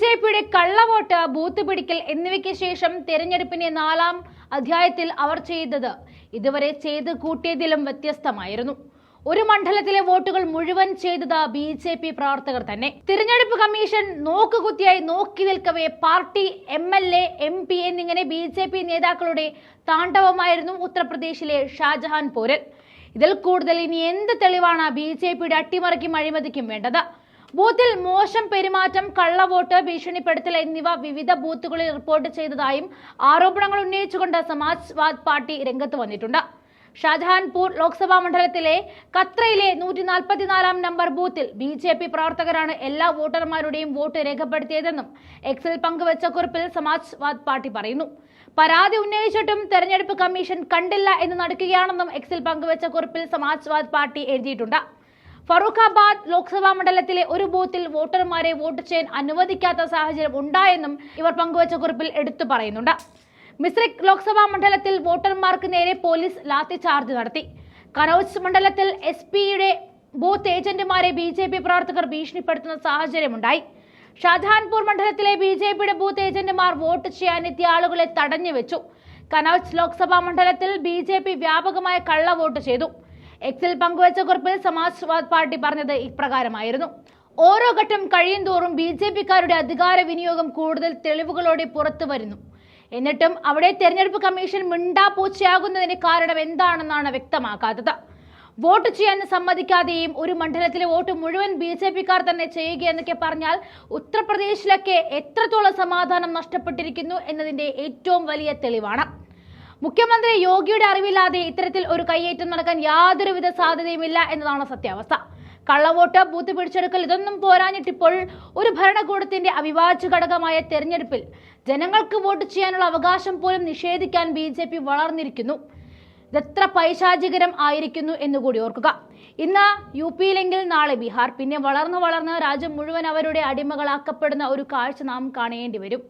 J പിയുടെ കള്ളവോട്ട് booth പിടിക്കൽ എന്നിവയ്ക്ക് ശേഷം തെരഞ്ഞെടുപ്പിന്റെ നാലാം അധ്യായത്തിൽ അവർ ചെയ്തത്. ഇതുവരെ ചെയ്ത് കൂട്ടിയതിലും വ്യത്യസ്തമായിരുന്നു. ഒരു മണ്ഡലത്തിലെ വോട്ടുകൾ മുഴുവൻ ചെയ്തത് ബി ജെ പി പ്രവർത്തകർ തന്നെ. തിരഞ്ഞെടുപ്പ് കമ്മീഷൻ നോക്കുകുത്തിയായി നോക്കി നിൽക്കവേ party M L A M P എന്നിങ്ങനെ ബി ജെ പി നേതാക്കളുടെ താണ്ഡവമായിരുന്നു ഉത്തർപ്രദേശിലെ ഷാജഹാൻ പൂരൻ ഇതിൽ കൂടുതൽ ഇനി എന്ത് തെളിവാണ് ബി ജെ പിയുടെ അട്ടിമറിക്കും അഴിമതിക്കും വേണ്ടത്? ബൂത്തിൽ മോശം പെരുമാറ്റം കള്ളവോട്ട് ഭീഷണിപ്പെടുത്തൽ എന്നിവ വിവിധ ബൂത്തുകളിൽ റിപ്പോർട്ട് ചെയ്തതായും ആരോപണങ്ങൾ ഉന്നയിച്ചുകൊണ്ട് സമാജ്വാദ് പാർട്ടി രംഗത്ത് വന്നിട്ടുണ്ട്. ഷാജഹാൻപൂർ ലോക്സഭാ മണ്ഡലത്തിലെ കത്രയിലെ നൂറ്റി നാൽപ്പത്തിനാലാം നമ്പർ ബൂത്തിൽ ബി ജെ പി പ്രവർത്തകരാണ് എല്ലാ വോട്ടർമാരുടെയും വോട്ട് രേഖപ്പെടുത്തിയതെന്നും എക്സിൽ പങ്കുവച്ച കുറിപ്പിൽ സമാജ്വാദ് പാർട്ടി പറയുന്നു. പരാതി ഉന്നയിച്ചിട്ടും തെരഞ്ഞെടുപ്പ് കമ്മീഷൻ കണ്ടില്ല എന്ന് നടക്കുകയാണെന്നും എക്സിൽ പങ്കുവച്ച കുറിപ്പിൽ സമാജ്വാദ് പാർട്ടി എഴുതിയിട്ടുണ്ട്. ഫറൂഖാബാദ് ലോക്സഭാ മണ്ഡലത്തിലെ ഒരു ബൂത്തിൽ വോട്ടർമാരെ വോട്ട് ചെയ്യാൻ അനുവദിക്കാത്ത സാഹചര്യം ഉണ്ടായെന്നും ഇവർ പങ്കുവച്ച കുറിപ്പിൽ എടുത്തു പറയുന്നുണ്ട്. മിസ്രിക് ലോക്സഭാ മണ്ഡലത്തിൽ വോട്ടർമാർക്ക് നേരെ പോലീസ് ലാത്തി ചാർജ് നടത്തി. കനൌജ് മണ്ഡലത്തിൽ എസ് പിയുടെ ബൂത്ത് ഏജന്റുമാരെ ബി ജെ പി പ്രവർത്തകർ ഭീഷണിപ്പെടുത്തുന്ന സാഹചര്യമുണ്ടായി ഷാജഹാൻപൂർ മണ്ഡലത്തിലെ ബി ജെ പിയുടെ ബൂത്ത് ഏജന്റുമാർ വോട്ട് ചെയ്യാനെത്തിയ ആളുകളെ തടഞ്ഞു വെച്ചു കനൌജ് ലോക്സഭാ മണ്ഡലത്തിൽ ബി ജെ പി വ്യാപകമായ കള്ള വോട്ട് ചെയ്തു. എക്സിൽ പങ്കുവച്ച കുറിപ്പിൽ സമാജ്വാദ് പാർട്ടി പറഞ്ഞത് ഇപ്രകാരമായിരുന്നു. ഓരോ ഘട്ടം കഴിയും തോറും ബി ജെ പിക്കാരുടെ അധികാര വിനിയോഗം കൂടുതൽ തെളിവുകളോടെ പുറത്തു വരുന്നു. എന്നിട്ടും അവിടെ തെരഞ്ഞെടുപ്പ് കമ്മീഷൻ മിണ്ടാപ്പൂച്ചയാകുന്നതിന് കാരണം എന്താണെന്നാണ് വ്യക്തമാക്കാത്തത്. വോട്ട് ചെയ്യാൻ സമ്മതിക്കാതെയും ഒരു മണ്ഡലത്തിലെ വോട്ട് മുഴുവൻ ബി ജെ പിക്കാർ തന്നെ ചെയ്യുകയെന്നൊക്കെ പറഞ്ഞാൽ ഉത്തർപ്രദേശിലൊക്കെ എത്രത്തോളം സമാധാനം നഷ്ടപ്പെട്ടിരിക്കുന്നു എന്നതിന്റെ ഏറ്റവും വലിയ തെളിവാണ്. മുഖ്യമന്ത്രി യോഗിയുടെ അറിവില്ലാതെ ഇത്തരത്തിൽ ഒരു കയ്യേറ്റം നടക്കാൻ യാതൊരുവിധ സാധ്യതയുമില്ല എന്നതാണ് സത്യാവസ്ഥ. കള്ളവോട്ട് ബൂത്ത് പിടിച്ചെടുക്കൽ ഇതൊന്നും പോരാഞ്ഞിട്ടിപ്പോൾ ഒരു ഭരണകൂടത്തിന്റെ അവിഭാജ്യ ഘടകമായ തെരഞ്ഞെടുപ്പിൽ ജനങ്ങൾക്ക് വോട്ട് ചെയ്യാനുള്ള അവകാശം പോലും നിഷേധിക്കാൻ ബി ജെ പി വളർന്നിരിക്കുന്നു. ഇതെത്ര പൈശാചികരം ആയിരിക്കുന്നു എന്നുകൂടി ഓർക്കുക. ഇന്ന് യു പിയിലെങ്കിൽ നാളെ ബീഹാർ. പിന്നെ വളർന്നു വളർന്ന് രാജ്യം മുഴുവൻ അവരുടെ അടിമകളാക്കപ്പെടുന്ന ഒരു കാഴ്ച നാം കാണേണ്ടി വരും.